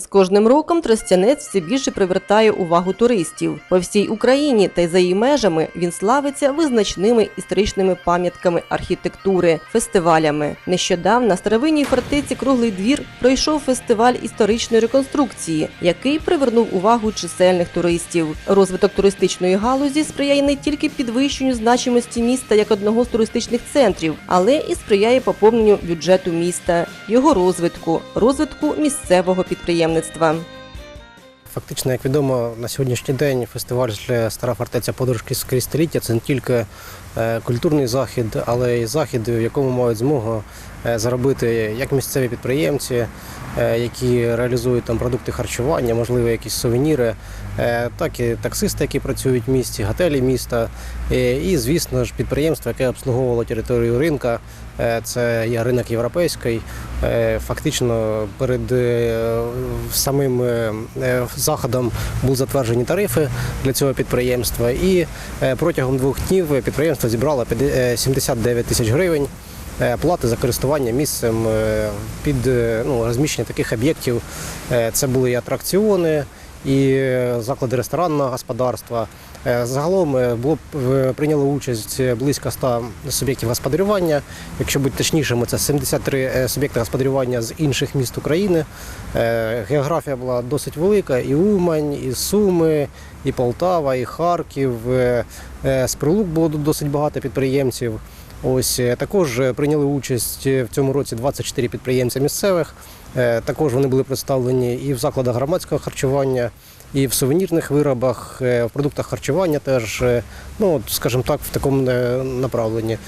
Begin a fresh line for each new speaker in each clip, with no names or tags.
З кожним роком Тростянець все більше привертає увагу туристів. По всій Україні та й за її межами він славиться визначними історичними пам'ятками архітектури, фестивалями. Нещодавно старовинній фортеці Круглий двір пройшов фестиваль історичної реконструкції, який привернув увагу чисельних туристів. Розвиток туристичної галузі сприяє не тільки підвищенню значимості міста як одного з туристичних центрів, але і сприяє поповненню бюджету міста, його розвитку, розвитку місцевого підприємництва.
Фактично, як відомо, на сьогоднішній день фестиваль Стара фортеця подорожки скрізь століття це не тільки е, культурний захід, але й захід, в якому мають змогу заробити як місцеві підприємці, е, які реалізують там продукти харчування, можливо, якісь сувеніри, е, так і таксисти, які працюють в місті, готелі міста, е, і, звісно ж, підприємство, яке обслуговувало територію ринка. Е, Це є ринок європейський. Е, Фактично перед е, самим е, е, заходом були затверджені тарифи для цього підприємства, і е, протягом двох днів підприємство зібрало 50 е, 79 тисяч гривень. Е, Плати за користування місцем е, під е, ну, розміщення таких об'єктів. Це були і атракціони, і заклади ресторанного господарства. Загалом було прийняло участь близько 100 суб'єктів господарювання. Якщо бути точнішими, це 73 е, суб'єкти господарювання з інших міст України. Географія була досить велика: і Умань, і Суми, і Полтава, і Харків. З Прилук було досить багато підприємців. Ось е, також е, прийняли участь е, в цьому році 24 підприємця місцевих. Е, Також вони були представлені і в закладах громадського харчування, і в сувенірних виробах, е, в продуктах харчування теж, е, ну скажімо так, в такому направленні.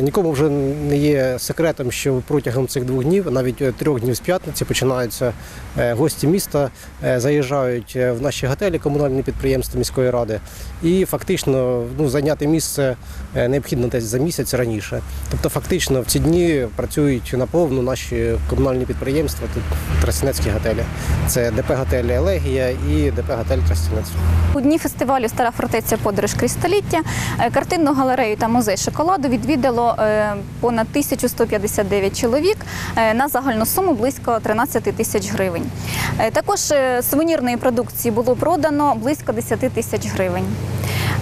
Нікому вже не є секретом, що протягом цих двох днів, навіть трьох днів з п'ятниці, починаються гості міста, заїжджають в наші готелі, комунальні підприємства міської ради, і фактично ну, зайняти місце необхідно десь за місяць раніше. Тобто, фактично в ці дні працюють наповну наші комунальні підприємства, тут Тростянецькі готелі. Це ДП готелі Елегія і ДП готель Тростянець.
У дні фестивалю Стара фортеця подорож крізь століття е, картинну галерею та музей шоколаду відвідало е, понад 1159 чоловік е, на загальну суму близько 13 тисяч гривень. Також сувенірної продукції було продано близько 10 тисяч гривень.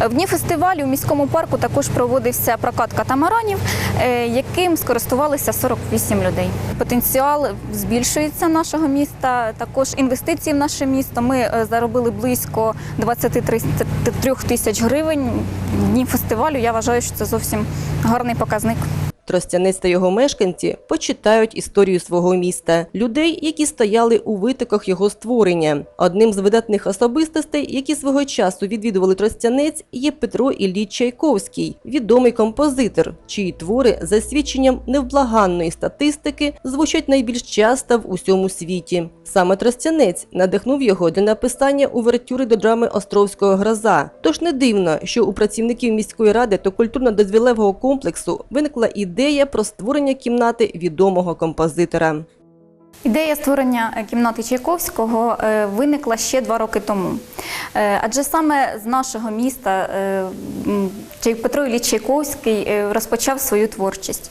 В дні фестивалю у міському парку також проводився прокат катамаранів, е, яким скористувалися 48 людей. Потенціал збільшується нашого міста. Також інвестиції в наше місто. Ми е, заробили близько 23 тисяч гривень. В дні фестивалю я вважаю, що це зовсім гарний показник.
Тростянець та його мешканці почитають історію свого міста, людей, які стояли у витоках його створення. Одним з видатних особистостей, які свого часу відвідували Тростянець, є Петро Ілліч Чайковський, відомий композитор, чиї твори, за свідченням невблаганної статистики, звучать найбільш часто в усьому світі. Саме Тростянець надихнув його для написання увертюри до драми Островського гроза. Тож не дивно, що у працівників міської ради та культурно-дозвілевого комплексу виникла ідея про створення кімнати відомого композитора.
Ідея створення е, кімнати Чайковського е, виникла ще два роки тому. Е, Адже саме з нашого міста Петро Ілліч Чайковський розпочав свою творчість.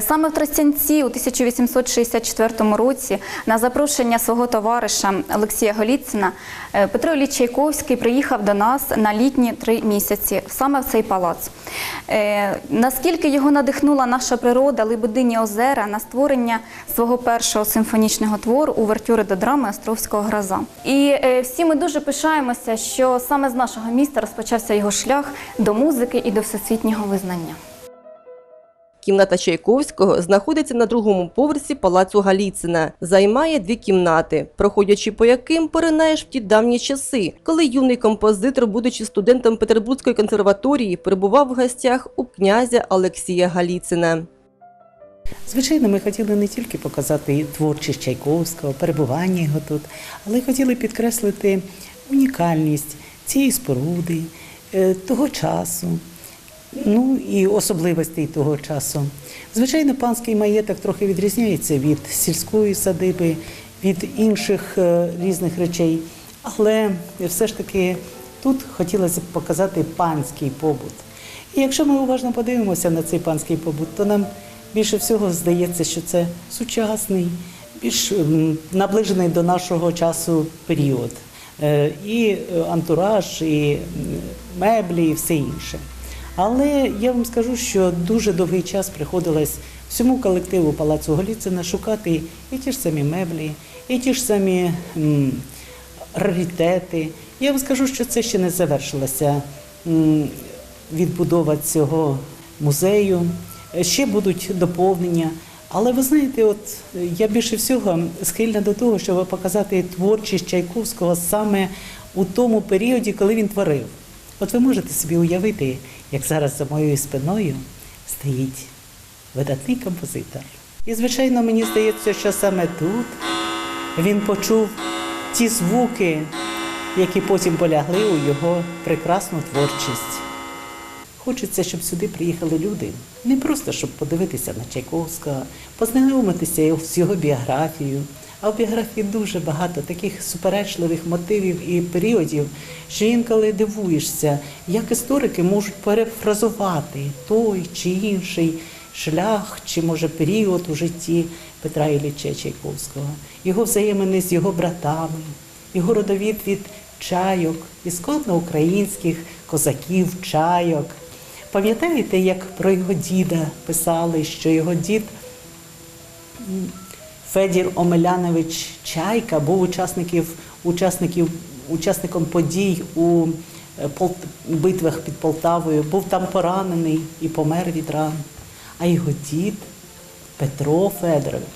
Саме в Тростянці у 1864 році на запрошення свого товариша Олексія Голіцина Петро Ілліч Чайковський приїхав до нас на літні три місяці саме в цей палац. Наскільки його надихнула наша природа, Лебедині озера на створення свого першого симфонічного твору увертюри до драми Островського гроза. І е, всі ми дуже пишаємося, що саме з нашого міста розпочався його шлях до музики і до всесвітнього визнання.
Кімната Чайковського знаходиться на другому поверсі палацу Галіцина. Займає дві кімнати, проходячи по яким поринаєш в ті давні часи, коли юний композитор, будучи студентом Петербурзької консерваторії, перебував в гостях у князя Олексія Галіцина.
Звичайно, ми хотіли не тільки показати творчість Чайковського, перебування його тут, але й хотіли підкреслити унікальність цієї споруди, е, того часу, ну і особливостей того часу. Звичайно, панський маєток трохи відрізняється від сільської садиби, від інших е, різних речей, але все ж таки тут хотілося б показати панський побут. І якщо ми уважно подивимося на цей панський побут, то нам більше всього здається, що це сучасний, більш наближений до нашого часу період. Е, І антураж, і меблі, і все інше. Але я вам скажу, що дуже довгий час приходилось всьому колективу Палацу Голіцина шукати і ті ж самі меблі, і ті ж самі м, раритети. Я вам скажу, що це ще не завершилося м, відбудова цього музею. Е, Ще будуть доповнення. Але ви знаєте, от е, я більше всього схильна до того, щоб показати творчість Чайковського саме у тому періоді, коли він творив. От ви можете собі уявити, як зараз за моєю спиною стоїть видатний композитор. І, звичайно, мені здається, що саме тут він почув ті звуки, які потім полягли у його прекрасну творчість. Хочеться, щоб сюди приїхали люди. Не просто щоб подивитися на Чайковського, познайомитися з його біографією. А в біографії дуже багато таких суперечливих мотивів і періодів, що інколи дивуєшся, як історики можуть перефразувати той чи інший шлях, чи може період у житті Петра Ілліча Чайковського, його взаємини з його братами, його родовід від чайок, ісконно українських козаків, чайок. Пам'ятаєте, як про його діда писали, що його дід Федір Омелянович Чайка був учасників, учасників, учасником подій у е, Пол- битвах під Полтавою, був там поранений і помер від ран. А його дід Петро Федорович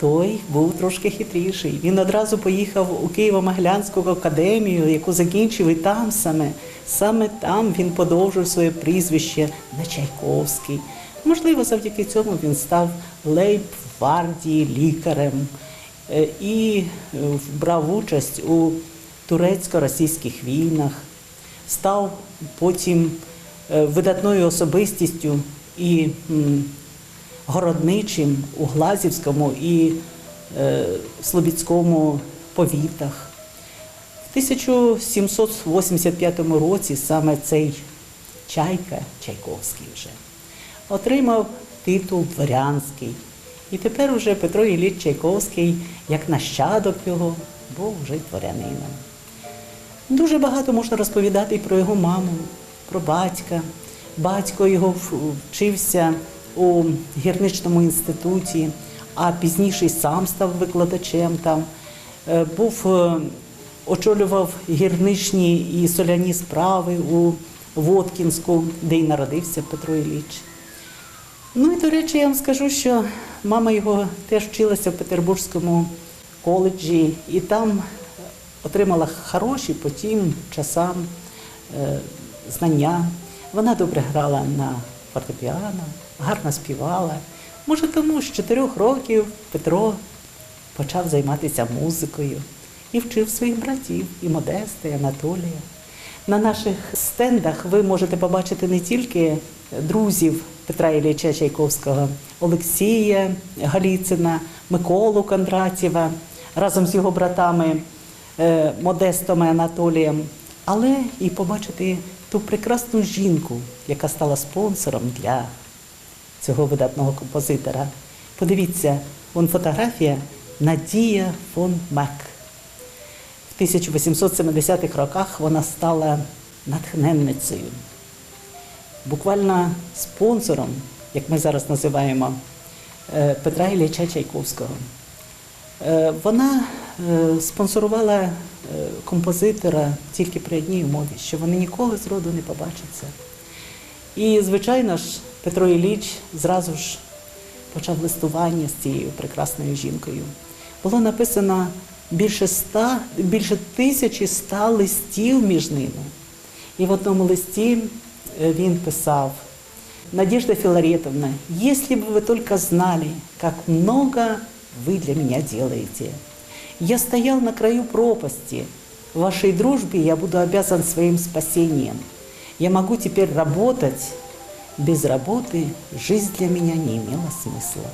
той був трошки хитріший. Він одразу поїхав у Києво-Могилянську академію, яку закінчив, і там саме, саме там він подовжив своє прізвище на Чайковський. Можливо, завдяки цьому він став лейб-гвардії лікарем е, і е, брав участь у турецько-російських війнах, став потім е, видатною особистістю і городничим у Глазівському і е, Слобідському повітах. В 1785 році саме цей Чайка Чайковський вже отримав титул дворянський. І тепер уже Петро Ілліч Чайковський, як нащадок його, був вже дворянином. Дуже багато можна розповідати і про його маму, про батька. Батько його вчився у гірничному інституті, а пізніше сам став викладачем там. Е, Був, е, очолював гірничні і соляні справи у Воткінську, де й народився Петро Ілліч. Ну і до речі, я вам скажу, що мама його теж вчилася в Петербурзькому коледжі, і там отримала хороші по тим часам е, знання. Вона добре грала на фортепіано, гарно співала. Може, тому з чотирьох років Петро почав займатися музикою і вчив своїх братів, і Модеста, і Анатолія. На наших стендах ви можете побачити не тільки друзів Петра Ілліча Чайковського, Олексія Галіцина, Миколу Кондратєва разом з його братами е, Модестом і Анатолієм, але і побачити ту прекрасну жінку, яка стала спонсором для цього видатного композитора. Подивіться, вон фотографія Надія фон Мек. В 1870-х роках вона стала натхненницею, буквально спонсором, як ми зараз називаємо, е, Петра Ілліча Чайковського. Е, Вона е, спонсорувала е, композитора тільки при одній умові, що вони ніколи з роду не побачаться. І, звичайно ж, Петро Ілліч зразу ж почав листування з цією прекрасною жінкою. Було написано більше ста, більше тисячі ста листів між ними. І в одному листі він писав: Надежда Филаретовна, если бы вы только знали, как много вы для меня делаете. Я стоял на краю пропасти. Вашей дружбе я буду обязан своим спасением. Я могу теперь работать. Без работы жизнь для меня не имела смысла.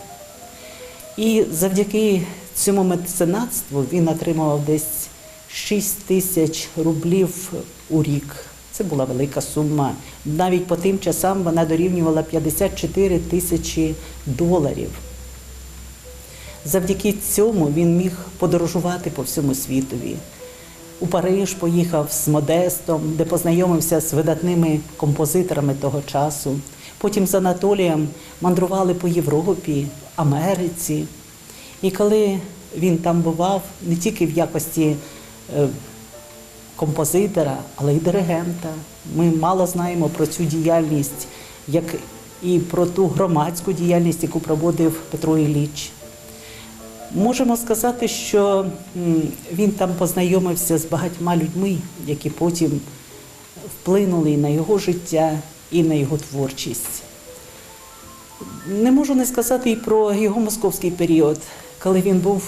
І завдяки цьому меценатству він отримував десь 6 тисяч рублів у рік. Це була велика сума. Навіть по тим часам вона дорівнювала 54 тисячі доларів. Завдяки цьому він міг подорожувати по всьому світові. У Париж поїхав з Модестом, де познайомився з видатними композиторами того часу. Потім з Анатолієм мандрували по Європі, Америці. І коли він там бував, не тільки в якості е, композитора, але й диригента. Ми мало знаємо про цю діяльність, як і про ту громадську діяльність, яку проводив Петро Ілліч. Можемо сказати, що він там познайомився з багатьма людьми, які потім вплинули на його життя, і на його творчість. Не можу не сказати і про його московський період, коли він був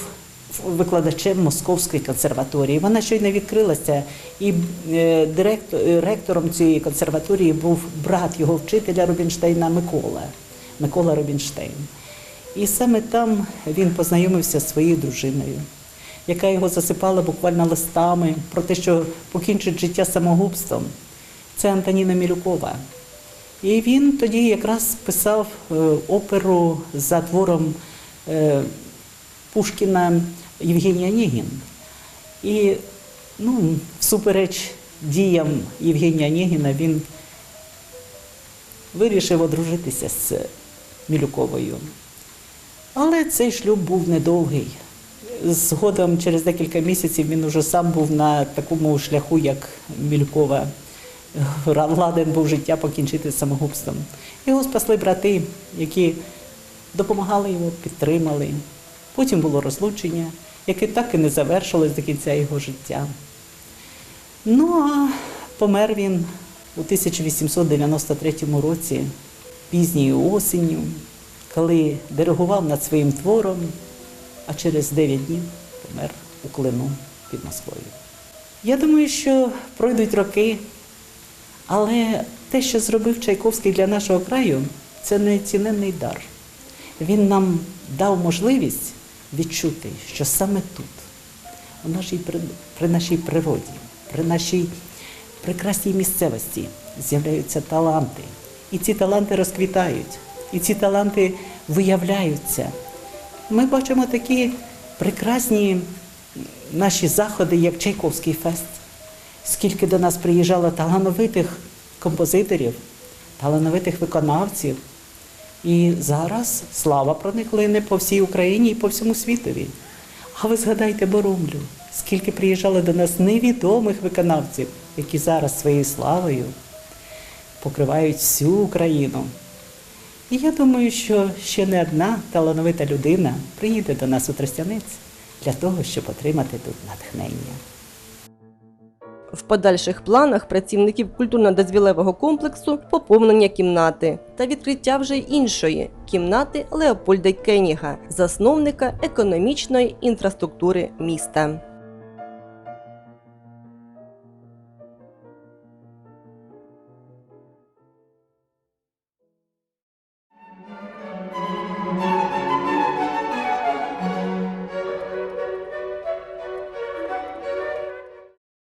викладачем Московської консерваторії. Вона щойно відкрилася, і е, директор, ректором цієї консерваторії був брат його вчителя Рубінштейна Микола, Микола Рубінштейн. І саме там він познайомився зі своєю дружиною, яка його засипала буквально листами про те, що покінчить життя самогубством. Це Антоніна Мілюкова. І він тоді якраз писав е, оперу за твором е, Пушкіна Євгенія Онегін. І ну, всупереч діям Євгенія Онегіна він вирішив одружитися з Мілюковою. Але цей шлюб був недовгий. Згодом, через декілька місяців, він уже сам був на такому шляху, як Мількова. Ладен був життя покінчити самогубством. Його спасли брати, які допомагали йому, підтримали. Потім було розлучення, яке так і не завершилось до кінця його життя. Ну а помер він у 1893 році, пізньою осінню, коли диригував над своїм твором, а через 9 днів помер у Клину під Москвою. Я думаю, що пройдуть роки, але те, що зробив Чайковський для нашого краю, це неціненний дар. Він нам дав можливість відчути, що саме тут, у нашій, при, нашій природі, при нашій прекрасній місцевості з'являються таланти. І ці таланти розквітають, і ці таланти виявляються. Ми бачимо такі прекрасні наші заходи, як Чайковський фест. Скільки до нас приїжджало талановитих композиторів, талановитих виконавців. І зараз слава про них лине по всій Україні і по всьому світові. А ви згадайте Боромлю, скільки приїжджало до нас невідомих виконавців, які зараз своєю славою покривають всю Україну. І я думаю, що ще не одна талановита людина приїде до нас у Тростянець для того, щоб отримати тут натхнення.
В подальших планах працівників культурно-дозвілевого комплексу поповнення кімнати та відкриття вже іншої кімнати Леопольда Кеніга, засновника економічної інфраструктури міста.